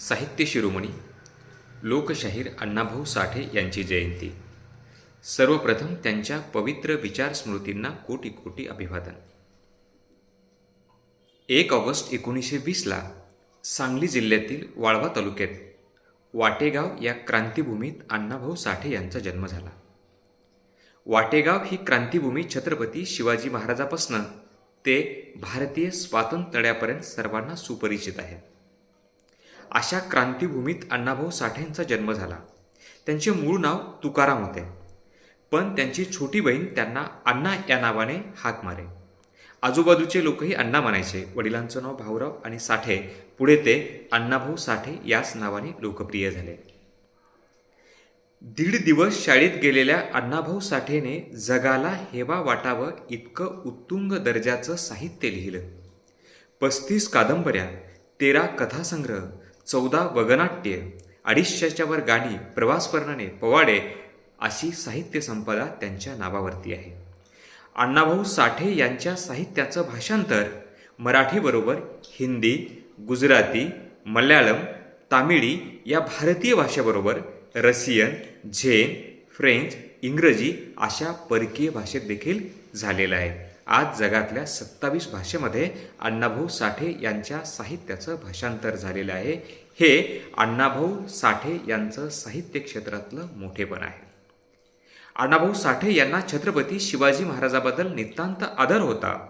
साहित्य शिरोमणी लोकशाहीर अण्णाभाऊ साठे यांची जयंती. सर्वप्रथम त्यांच्या पवित्र विचार स्मृतींना कोटी कोटी अभिवादन. एक ऑगस्ट एकोणीसशे वीसला सांगली जिल्ह्यातील वाळवा तालुक्यात वाटेगाव या क्रांतीभूमीत अण्णाभाऊ साठे यांचा जन्म झाला. वाटेगाव ही क्रांतीभूमी छत्रपती शिवाजी महाराजापासून ते भारतीय स्वातंत्र्यापर्यंत सर्वांना सुपरिचित आहे अशा क्रांतीभूमीत अण्णाभाऊ साठेंचा जन्म झाला. त्यांचे मूळ नाव तुकाराम होते. पण त्यांची छोटी बहीण त्यांना अण्णा या नावाने हाक मारे. आजूबाजूचे लोकही अण्णा म्हणायचे. वडिलांचं नाव भाऊराव आणि साठे. पुढे ते अण्णाभाऊ साठे याच नावाने लोकप्रिय झाले. दीड दिवस शाळेत गेलेल्या अण्णाभाऊ साठेने जगाला हेवा वाटावं इतकं उत्तुंग दर्जाचं साहित्य लिहिलं. पस्तीस कादंबऱ्या तेरा कथासंग्रह चौदा वगनाट्य अडीचशेच्यावर गाणी प्रवासवर्णने पवाडे अशी साहित्य संपदा त्यांच्या नावावरती आहे. अण्णाभाऊ साठे यांच्या साहित्याचं भाषांतर मराठीबरोबर हिंदी गुजराती मल्याळम तामिळी या भारतीय भाषेबरोबर रशियन झेन फ्रेंच इंग्रजी अशा परकीय भाषेत देखील झालेलं आहे. आज जगातल्या सत्तावीस भाषेमध्ये अण्णाभाऊ साठे यांच्या साहित्याचं भाषांतर झालेलं आहे. हे अण्णाभाऊ साठे यांचं साहित्य क्षेत्रातलं मोठेपण आहे. अण्णाभाऊ साठे यांना छत्रपती शिवाजी महाराजाबद्दल नितांत आदर होता.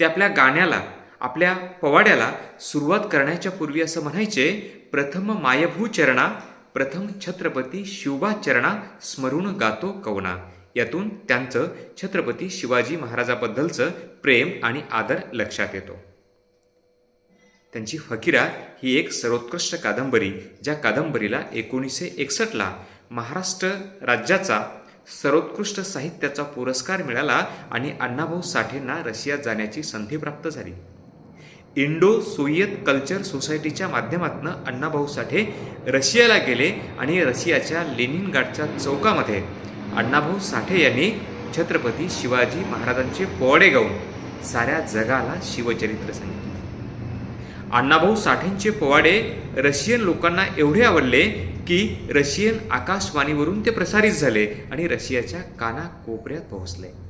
ते आपल्या गाण्याला आपल्या पवाड्याला सुरुवात करण्याच्या पूर्वी असं म्हणायचे प्रथम मायभू चरणा प्रथम छत्रपती शिवबा चरणा स्मरून गातो कवना. यातून त्यांचं छत्रपती शिवाजी महाराजाबद्दलचं प्रेम आणि आदर लक्षात येतो. त्यांची फकीरा ही एक सर्वोत्कृष्ट कादंबरी ज्या कादंबरीला एकोणीसशे एकसष्टला महाराष्ट्र राज्याचा सर्वोत्कृष्ट साहित्याचा पुरस्कार मिळाला आणि अण्णाभाऊ साठेंना रशियात जाण्याची संधी प्राप्त झाली. इंडो सोवियत कल्चर सोसायटीच्या माध्यमातून अण्णाभाऊ साठे रशियाला गेले आणि रशियाच्या लेनिनगाडच्या चौकामध्ये अण्णाभाऊ साठे यांनी छत्रपती शिवाजी महाराजांचे पोवाडे गाऊन साऱ्या जगाला शिवचरित्र सांगितले. अण्णाभाऊ साठेंचे पोवाडे रशियन लोकांना एवढे आवडले की रशियन आकाशवाणीवरून ते प्रसारित झाले आणि रशियाच्या कानाकोपऱ्यात पोहोचले.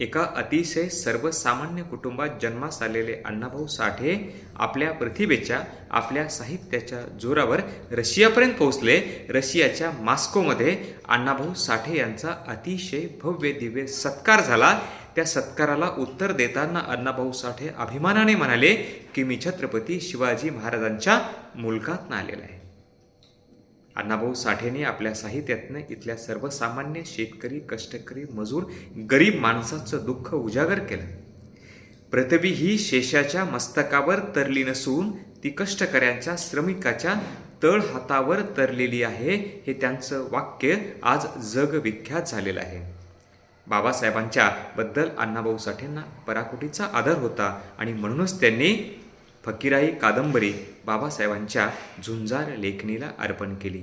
एका अतिशय सर्वसामान्य कुटुंबात जन्मास आलेले अण्णाभाऊ साठे आपल्या प्रतिभेच्या आपल्या साहित्याच्या जोरावर रशियापर्यंत पोहोचले. रशियाच्या मॉस्कोमध्ये अण्णाभाऊ साठे यांचा अतिशय भव्य दिव्य सत्कार झाला. त्या सत्काराला उत्तर देताना अण्णाभाऊ साठे अभिमानाने म्हणाले की मी छत्रपती शिवाजी महाराजांच्या मुलकातनं आलेला आहे. अण्णाभाऊ साठेने आपल्या साहित्यातनं इथल्या सर्वसामान्य शेतकरी कष्टकरी मजूर गरीब माणसाचं दुःख उजागर केलं. पृथ्वी ही शेषाच्या मस्तकावर तरली नसून ती कष्टकऱ्यांच्या श्रमिकाच्या तळ हातावर तरलेली आहे हे त्यांचं वाक्य आज जगविख्यात झालेलं आहे. बाबासाहेबांच्या बद्दल अण्णाभाऊ साठेंना पराकोटीचा आदर होता आणि म्हणूनच त्यांनी फकीराई कादंबरी बाबासाहेबांच्या झुंजार लेखणीला अर्पण केली.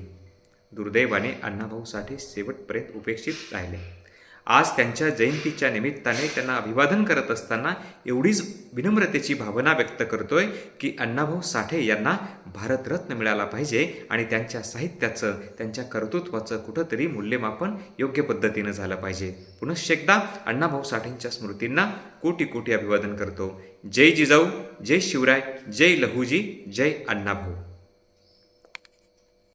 दुर्दैवाने अण्णाभाऊ साठे शेवटपर्यंत उपेक्षित राहिले. आज त्यांच्या जयंतीच्या निमित्ताने त्यांना अभिवादन करत असताना एवढीच विनम्रतेची भावना व्यक्त करतोय की अण्णाभाऊ साठे यांना भारतरत्न मिळाला पाहिजे आणि त्यांच्या साहित्याचं त्यांच्या कर्तृत्वाचं कुठंतरी मूल्यमापन योग्य पद्धतीनं झालं पाहिजे. पुनश्च एकदा अण्णाभाऊ साठेंच्या स्मृतींना कोटी कोटी अभिवादन करतो. जय जिजाऊ जय शिवराय जय लहूजी जय अण्णाभाऊ.